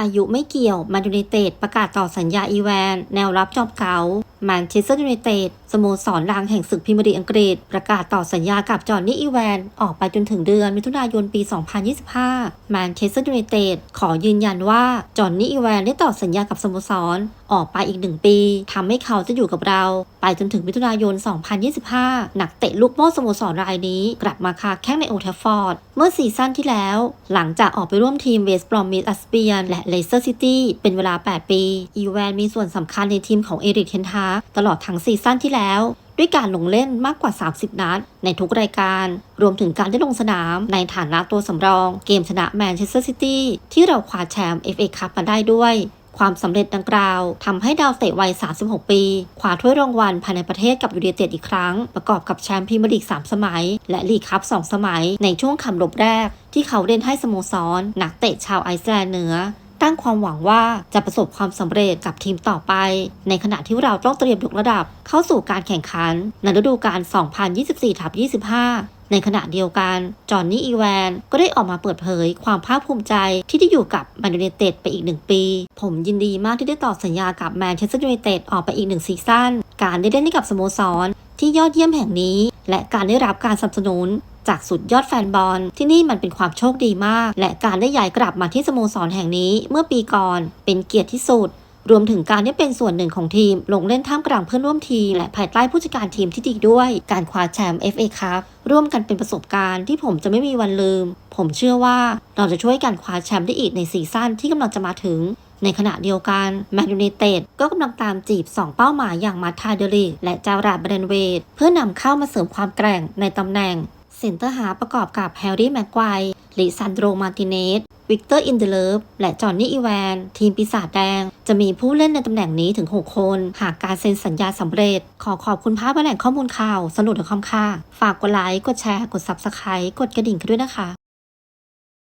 อายุไม่เกี่ยวแมนยูไนเตดประกาศต่อสัญญาอีแวน แนวรับจอบเก่าแมนเชสเตอร์ยูไนเต็ดสโมสรรางแห่งศึกพรีเมียร์ลีอังกฤษ ประกาศต่อสัญญากับจอห์นนี่อีแวน ออกไปจนถึงเดือนมิถุนายนปี 2025แมนเชสเตอร์ยูไนเต็ดขอยืนยันว่าจอห์นนี่อีแวนได้ต่อสัญญากับสโมสร ออกไปอีกหนึ่งปีทำให้เขาจะอยู่กับเรา ไปจนถึงมิถุนายน 2025 นักเตะลูกโม่สโมสรรายนี้ กลับมาคาแข้งในโอทฟฟอร์ด เมื่อซีซั่นที่แล้ว หลังจากออกไปร่วมทีมเวสต์บรอมมิสอัสเปียนและเลสเตอร์ซิตี้เป็นเวลา 8 ปี อีแวนมีส่วนสำคัญในทีมของเอริกเทนทาตลอดทั้งซีซั่นที่แล้ว ด้วยการลงเล่นมากกว่า 30 นัด ในทุกรายการ รวมถึงการได้ลงสนามในฐานะตัวสำรอง เกมชนะแมนเชสเตอร์ซิตี้ที่เราคว้าแชมป์ FA คัพมาได้ด้วย ความสำเร็จดังกล่าวทำให้ดาวเตะวัย 36 ปี คว้าถ้วยรางวัลภายในประเทศกับยูเนเต็ดอีกครั้ง ประกอบกับแชมป์พรีเมียร์ลีก 3 สมัย และลีกคัพ 2 สมัย ในช่วงคำรบแรก ที่เขาเล่นให้สโมสร นักเตะชาวไอซ์แลนด์เหนือตั้งความหวังว่าจะประสบความสำเร็จกับทีมต่อไป ในขณะที่เราต้องเตรียมยกระดับเข้าสู่การแข่งขันในฤดูกาล 2024-25 ในขณะเดียวกัน จอห์นนี่อีแวน ก็ได้ออกมาเปิดเผยความภาคภูมิใจที่ได้อยู่กับแมนยูไนเต็ดไปอีกหนึ่งปี ผมยินดีมากที่ได้ต่อสัญญากับแมนเชสเตอร์ยูไนเต็ดออกไปอีกหนึ่งซีซั่น การได้เล่นให้กับสโมสรที่ยอดเยี่ยมแห่งนี้ และการได้รับการสนับสนุนจากสุดยอดแฟนบอลที่นี่มันเป็นความโชคดีมาก และการได้ย้ายกลับมาที่สโมสรแห่งนี้เมื่อปีก่อนเป็นเกียรติที่สุด รวมถึงการได้เป็นส่วนหนึ่งของทีม ลงเล่นท่ามกลางเพื่อนร่วมทีม และภายใต้ผู้จัดการทีมที่ดีด้วย การคว้าแชมป์ FA ครับร่วมกันเป็นประสบการณ์ที่ผมจะไม่มีวันลืม ผมเชื่อว่าเราจะช่วยกันคว้าแชมป์ได้อีกในซีซั่นที่กำลังจะมาถึงในขณะเดียวกันแมนยูไนเต็ดก็กำลังตามจีบ 2 เป้าหมายอย่างมาธาเดลิกและจาราดเบรนเวดเพื่อนำเข้ามาเสริมความแกร่งในตำแหน่งเซนเตอร์ฮาประกอบกับแฮร์รี่แม็กไกวลิซันโดรมาติเนส วิกเตอร์อินเดเลฟและจอห์นนี่อีแวน ทีมปีศาจแดง จะมีผู้เล่นในตำแหน่งนี้ถึง 6 คน หากการเซ็นสัญญาสำเร็จ ขอขอบคุณภาพและแหล่งข้อมูลข่าว สนุกกับคำค่า ฝากกดไลค์ กดแชร์ กด Subscribe กดกระดิ่งกันด้วยนะคะ